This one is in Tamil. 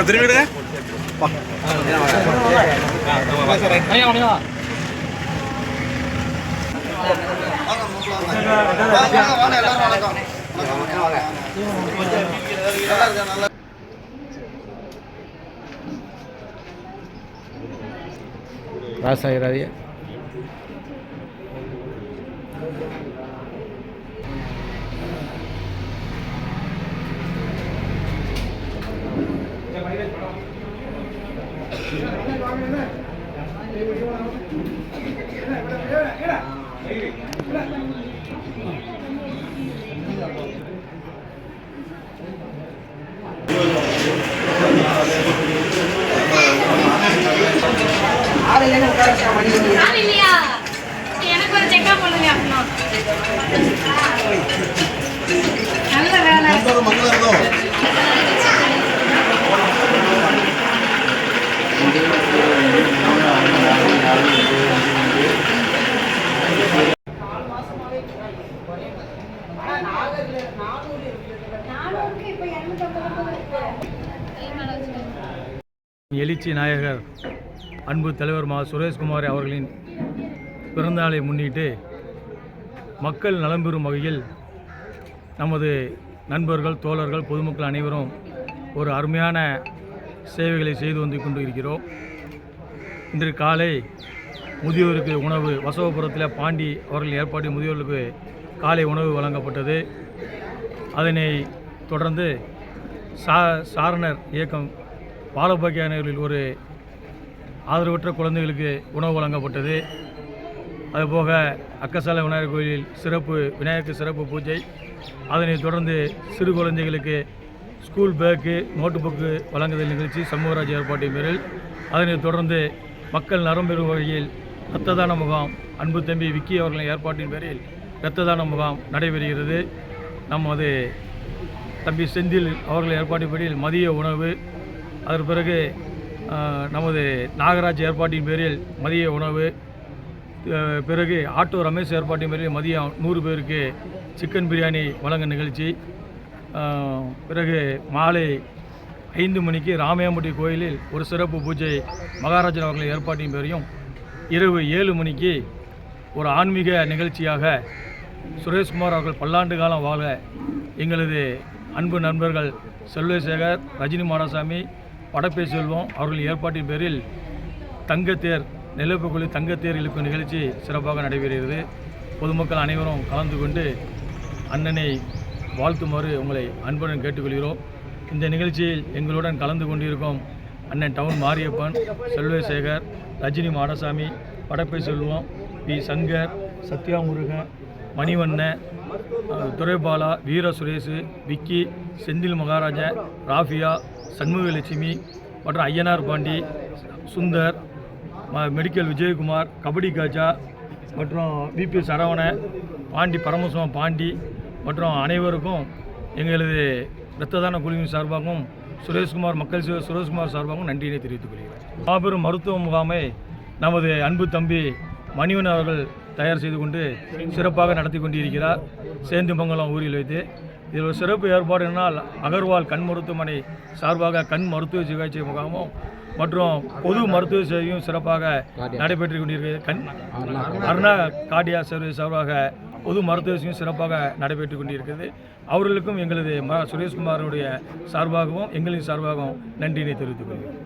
திரும்பிடுங்க ராசாயிராதியா ஆள் இல்லையா எழுச்சி நாயகர் அன்பு தலைவர் மா சுரேஷ்குமார் அவர்களின் பிறந்தநாளை முன்னிட்டு மக்கள் நலம் பெறும் வகையில் நமது நண்பர்கள் தோழர்கள் பொதுமக்கள் அனைவரும் ஒரு அருமையான சேவைகளை செய்து வந்து கொண்டு இருக்கிறோம் இன்று காலை முதியோருக்கு உணவு வசவபுரத்தில் பாண்டி அவர்கள் ஏற்பாடு முதியோர்களுக்கு காலை உணவு வழங்கப்பட்டது. அதனை தொடர்ந்து சா சாரணர் இயக்கம் பாலபாக்கியானவர்களில் ஒரு ஆதரவற்ற குழந்தைகளுக்கு உணவு வழங்கப்பட்டது. அதுபோக அக்கசால விநாயகர் கோயிலில் சிறப்பு விநாயகர் சிறப்பு பூஜை. அதனைத் தொடர்ந்து சிறு குழந்தைகளுக்கு ஸ்கூல் பேக்கு நோட்டு புக்கு வழங்குதல் நிகழ்ச்சி சமூகராஜ் ஏற்பாட்டின் பேரில் அதனைத் தொடர்ந்து மக்கள் நரம்பெறும் வகையில் இரத்த தான முகாம் அன்பு தம்பி விக்கி அவர்களின் ஏற்பாட்டின் பேரில் இரத்த தான முகாம் நடைபெறுகிறது. நமது தம்பி செந்தில் அவர்கள் ஏற்பாட்டின்படி மதிய உணவு அதன் பிறகு நமது நாகராஜ் ஏற்பாட்டின் பேரில் மதிய உணவு பிறகு ஆட்டோ ரமேஷ் ஏற்பாட்டின் பேரில் மதியம் நூறு பேருக்கு சிக்கன் பிரியாணி வழங்கும் நிகழ்ச்சி. பிறகு மாலை ஐந்து மணிக்கு ராமையாம்பட்டி கோயிலில் ஒரு சிறப்பு பூஜை மகாராஜன் அவர்கள் ஏற்பாட்டின் பேரையும் இரவு ஏழு மணிக்கு ஒரு ஆன்மீக நிகழ்ச்சியாக சுரேஷ்குமார் அவர்கள் பல்லாண்டு காலம் வாழ எங்களது அன்பு நண்பர்கள் செல்வசேகர் ரஜினி மாடசாமி வடப்பே செல்வம் அவர்கள் ஏற்பாட்டின் பேரில் தங்கத்தேர் நெல்லப்புக்குழி தங்கத்தேர் இழுக்கும் நிகழ்ச்சி சிறப்பாக நடைபெறுகிறது. பொதுமக்கள் அனைவரும் கலந்து கொண்டு அண்ணனை வாழ்த்துமாறு உங்களை அன்புடன் கேட்டுக்கொள்கிறோம். இந்த நிகழ்ச்சியில் எங்களுடன் கலந்து கொண்டிருக்கும் அண்ணன் டவுன் மாரியப்பன் செல்வசேகர் ரஜினி மாடசாமி படப்பை செல்வம் பி. சங்கர் சத்யாமுருகன் மணிவண்ணன் துரைபாலா வீர சுரேஷ் விக்கி செந்தில் மகாராஜா ராஃபியா சண்முகலட்சுமி மற்றும் ஐயனார் பாண்டி சுந்தர் ம- மெடிக்கல் விஜயகுமார் கபடி காஜா மற்றும் விபி சரவண பாண்டி பரமசிவம் பாண்டி மற்றும் அனைவருக்கும் எங்களது இரத்த தான குழுவின் சார்பாகவும் சுரேஷ்குமார் மக்கள் சேவை சுரேஷ்குமார் சார்பாகவும் நன்றியினை தெரிவித்துக் கொள்கிறேன். மாபெரும் மருத்துவ முகாமை நமது அன்பு தம்பி மணிவன் அவர்கள் தயார் செய்து கொண்டு சிறப்பாக நடத்தி கொண்டிருக்கிறார். சேந்துமங்கலம் ஊரில் வைத்து இதில் ஒரு சிறப்பு ஏற்பாடு என்னால் அகர்வால் கண் மருத்துவமனை சார்பாக கண் மருத்துவ சிகிச்சை முகாமும் மற்றும் பொது மருத்துவ சேவையும் சிறப்பாக நடைபெற்று கொண்டிருக்கிறது. கண் அருணா கார்டியா. சர்வீஸ் சார்பாக பொது மருத்துவ சேவையும் சிறப்பாக நடைபெற்று கொண்டிருக்கிறது. அவர்களுக்கும் எங்களது ம. சுரேஷ்குமாருடைய சார்பாகவும் எங்களின் சார்பாகவும் நன்றியினை தெரிவித்துக் கொள்கிறேன்.